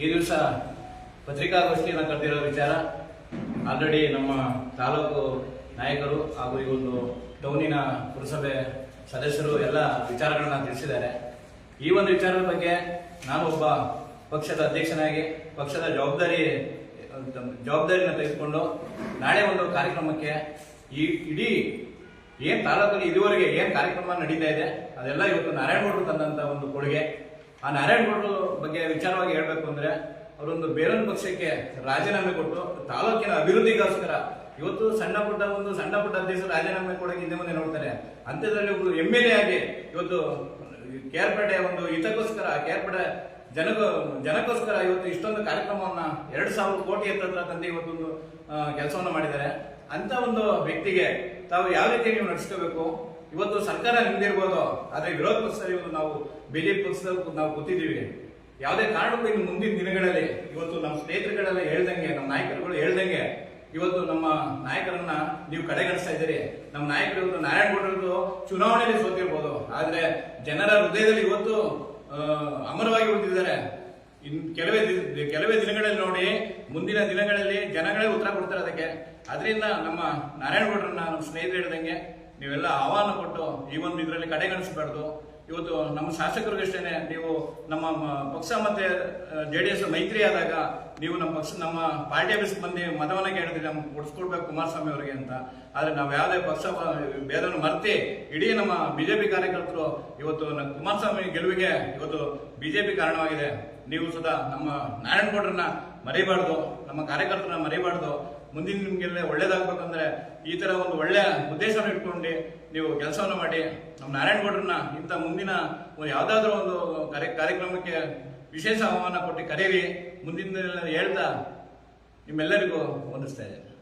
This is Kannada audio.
ಈ ದಿವಸ ಪತ್ರಿಕಾಗೋಷ್ಠಿಯನ್ನು ಕರೆದಿರೋ ವಿಚಾರ ಆಲ್ರೆಡಿ ನಮ್ಮ ತಾಲೂಕು ನಾಯಕರು ಹಾಗೂ ಈ ಒಂದು ಟೌನಿನ ಪುರಸಭೆ ಸದಸ್ಯರು ಎಲ್ಲ ವಿಚಾರಗಳನ್ನ ತಿಳಿಸಿದ್ದಾರೆ. ಈ ಒಂದು ವಿಚಾರದ ಬಗ್ಗೆ ನಾನು ಒಬ್ಬ ಪಕ್ಷದ ಅಧ್ಯಕ್ಷನಾಗಿ, ಪಕ್ಷದ ಜವಾಬ್ದಾರಿ ಜವಾಬ್ದಾರಿಯನ್ನು ತೆಗೆದುಕೊಂಡು ನಾಳೆ ಒಂದು ಕಾರ್ಯಕ್ರಮಕ್ಕೆ ಈ ಇಡೀ ಏನು ತಾಲೂಕಲ್ಲಿ ಇದುವರೆಗೆ ಏನು ಕಾರ್ಯಕ್ರಮ ನಡೀತಾ ಇದೆ, ಅದೆಲ್ಲ ಇವತ್ತು ನಾರಾಯಣಗೌಡರು ತಂದಂತ ಒಂದು ಕೊಡುಗೆ. ಆ ನಾರಾಯಣಗೌಡರು ಬಗ್ಗೆ ವಿಚಾರವಾಗಿ ಹೇಳಬೇಕು ಅಂದ್ರೆ ಅವರೊಂದು ಬೇರೊಂದು ಪಕ್ಷಕ್ಕೆ ರಾಜೀನಾಮೆ ಕೊಟ್ಟು ತಾಲೂಕಿನ ಅಭಿವೃದ್ಧಿಗೋಸ್ಕರ ಇವತ್ತು ಸಣ್ಣ ಪುಟ್ಟ ಒಂದು ಸಣ್ಣ ಪುಟ್ಟ ಅಧ್ಯಕ್ಷರು ರಾಜೀನಾಮೆ ಕೊಡೋಕೆ ಹಿಂದೆ ಮುಂದೆ ನೋಡ್ತಾರೆ. ಅಂತ್ಯದಲ್ಲಿ ಒಬ್ರು ಎಂ ಎಲ್ ಎ ಆಗಿ ಇವತ್ತು ಕೇರ್ಪೇಟೆ ಒಂದು ಹಿತಕ್ಕೋಸ್ಕರ ಕೇರ್ಪೇಟೆ ಜನಕ, ಜನಕ್ಕೋಸ್ಕರ ಇವತ್ತು ಇಷ್ಟೊಂದು ಕಾರ್ಯಕ್ರಮವನ್ನ ಎರಡು ಸಾವಿರ ಕೋಟಿ ಹತ್ರ ತಂದು ಇವತ್ತೊಂದು ಕೆಲಸವನ್ನು ಮಾಡಿದ್ದಾರೆ. ಅಂತ ಒಂದು ವ್ಯಕ್ತಿಗೆ ತಾವು ಯಾವ ರೀತಿ ನೀವು ನಡೆಸ್ಕೋಬೇಕು? ಇವತ್ತು ಸರ್ಕಾರ ನಿಂತಿರ್ಬೋದು ಆದ್ರೆ ವಿರೋಧ ಪಕ್ಷದಲ್ಲಿ ಇವತ್ತು ನಾವು ಬಿಜೆಪಿ ಪಕ್ಷದಲ್ಲಿ ನಾವು ಗೊತ್ತಿದ್ದೀವಿ ಯಾವುದೇ ಕಾರಣಕ್ಕೂ ಇನ್ನು ಮುಂದಿನ ದಿನಗಳಲ್ಲಿ, ಇವತ್ತು ನಮ್ಮ ಸ್ನೇಹಿತರುಗಳೆಲ್ಲ ಹೇಳ್ದಂಗೆ, ನಮ್ಮ ನಾಯಕರುಗಳು ಹೇಳ್ದಂಗೆ, ಇವತ್ತು ನಮ್ಮ ನಾಯಕರನ್ನ ನೀವು ಕಡೆಗಣಿಸ್ತಾ ಇದ್ದೀರಿ. ನಮ್ಮ ನಾಯಕರು ಇವತ್ತು ನಾರಾಯಣಗೌಡರದ್ದು ಚುನಾವಣೆಯಲ್ಲಿ ಸೋತಿರ್ಬೋದು. ಆದ್ರೆ ಜನರ ಹೃದಯದಲ್ಲಿ ಇವತ್ತು ಅಮರವಾಗಿ ಉಳಿದಿದ್ದಾರೆ. ಇನ್ ಕೆಲವೇ ಕೆಲವೇ ದಿನಗಳಲ್ಲಿ ನೋಡಿ, ಮುಂದಿನ ದಿನಗಳಲ್ಲಿ ಜನಗಳೇ ಉತ್ತರ ಕೊಡ್ತಾರೆ ಅದಕ್ಕೆ. ಅದರಿಂದ ನಮ್ಮ ನಾರಾಯಣಗೌಡರನ್ನ ನಮ್ಮ ಸ್ನೇಹಿತರು ಹೇಳ್ದಂಗೆ ನೀವೆಲ್ಲ ಆಹ್ವಾನ ಕೊಟ್ಟು ಈ ಒಂದು ಇದರಲ್ಲಿ ಕಡೆಗಣಿಸಬಾರ್ದು ಇವತ್ತು ನಮ್ಮ ಶಾಸಕರಿಗಷ್ಟೇನೆ ನೀವು ನಮ್ಮ ಪಕ್ಷ ಮತ್ತೆ ಜೆ ಡಿ ಎಸ್ ಮೈತ್ರಿ ಆದಾಗ ನೀವು ನಮ್ಮ ಪಕ್ಷ, ನಮ್ಮ ಪಾರ್ಟಿ ಆಫೀಸ್ ಬಂದು ಮತವನ್ನ ಕೇಳಿದ್ರೆ ನಮ್ಗೆ ಕೊಡಿಸ್ಕೊಡ್ಬೇಕು ಕುಮಾರಸ್ವಾಮಿ ಅವರಿಗೆ ಅಂತ. ಆದ್ರೆ ನಾವು ಯಾವುದೇ ಪಕ್ಷ ಭೇದವನ್ನು ಮರ್ತಿ ಇಡೀ ನಮ್ಮ ಬಿಜೆಪಿ ಕಾರ್ಯಕರ್ತರು ಇವತ್ತು ಕುಮಾರಸ್ವಾಮಿ ಗೆಲುವಿಗೆ ಇವತ್ತು ಬಿಜೆಪಿ ಕಾರಣವಾಗಿದೆ. ನೀವು ಸದಾ ನಮ್ಮ ನಾರಾಯಣಗೌಡರನ್ನ ಮರಿಬಾರ್ದು, ನಮ್ಮ ಕಾರ್ಯಕರ್ತರನ್ನ ಮರಿಬಾರ್ದು. ಮುಂದಿನ ನಿಮ್ಗೆಲ್ಲ ಒಳ್ಳೇದಾಗ್ಬೇಕಂದ್ರೆ ಈ ತರ ಒಂದು ಒಳ್ಳೆ ಉದ್ದೇಶವನ್ನು ಇಟ್ಕೊಂಡು ನೀವು ಕೆಲಸವನ್ನು ಮಾಡಿ, ನಮ್ಮ ನಾರಾಯಣಗೌಡರನ್ನ ಇಂಥ ಮುಂದಿನ ಯಾವ್ದಾದ್ರು ಒಂದು ಕಾರ್ಯ, ಕಾರ್ಯಕ್ರಮಕ್ಕೆ ವಿಶೇಷ ಆಹ್ವಾನ ಕೊಟ್ಟು ಕರೀರಿ ಮುಂದಿನ ಹೇಳ್ತಾ ನಿಮ್ಮೆಲ್ಲರಿಗೂ ವಂದಿಸ್ತಾ ಇದ್ದೇನೆ.